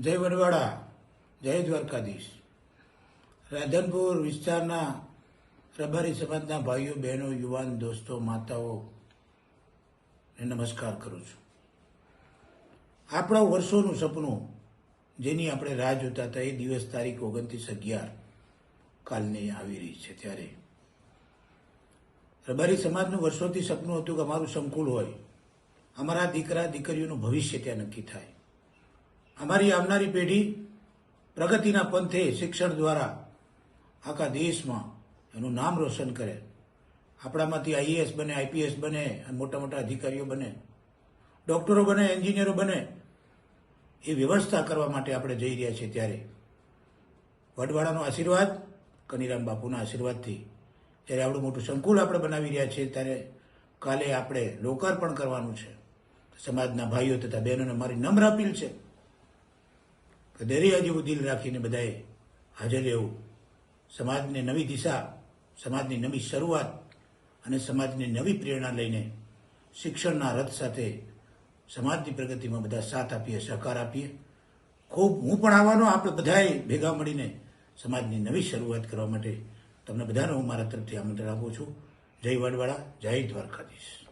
જય વડવાડા જય દ્વારકાધીશ. રાધનપુર વિસ્તારના રબારી સમાજના ભાઈઓ, બહેનો, યુવાન, દોસ્તો, માતાઓ નમસ્કાર કરું છું. આપણા વર્ષોનું સપનું, જેની આપણે રાહ જોતા હતા, એ દિવસ તારીખ ઓગણત્રીસ અગિયાર કાલની આવી રહી છે ત્યારે. રબારી સમાજનું વર્ષોથી સપનું હતું કે અમારું સંકુલ હોય, અમારા દીકરા, દીકરીઓનું ભવિષ્ય ત્યાં નક્કી થાય. અમારી આવનારી પેઢી પ્રગતિના પંથે શિક્ષણ દ્વારા આખા દેશમાં એનું નામ રોશન કરે. આપણામાંથી આઈએએસ બને, આઈપીએસ બને, અને મોટા મોટા અધિકારીઓ બને, ડૉક્ટરો બને, એન્જિનિયરો બને, એ વ્યવસ્થા કરવા માટે આપણે જઈ રહ્યા છીએ ત્યારે. વડવાળાનો આશીર્વાદ, કનીરામ બાપુના આશીર્વાદથી. જ્યારે આપણું મોટું સંકુલ આપણે બનાવી રહ્યા છીએ, ત્યારે કાલે આપણે લોકાર્પણ કરવાનું છે. સમાજના ભાઈઓ તથા બહેનોને મારી નમ્ર અપીલ છે. દરિયા જેવું દિલ રાખીને બધાએ હાજર રહેવું. સમાજને નવી દિશા, સમાજની નવી શરૂઆત અને સમાજની નવી પ્રેરણા લઈને શિક્ષણના રથ સાથે સમાજની પ્રગતિમાં બધા સાથ આપીએ, સહકાર આપીએ. ખૂબ, હું પણ આવવાનો, આપણે બધાએ ભેગા મળીને સમાજની નવી શરૂઆત કરવા માટે તમને બધાને હું મારા તરફથી આમંત્રણ આપું છું. જય વડવાળા, જય દ્વારકાધીશ.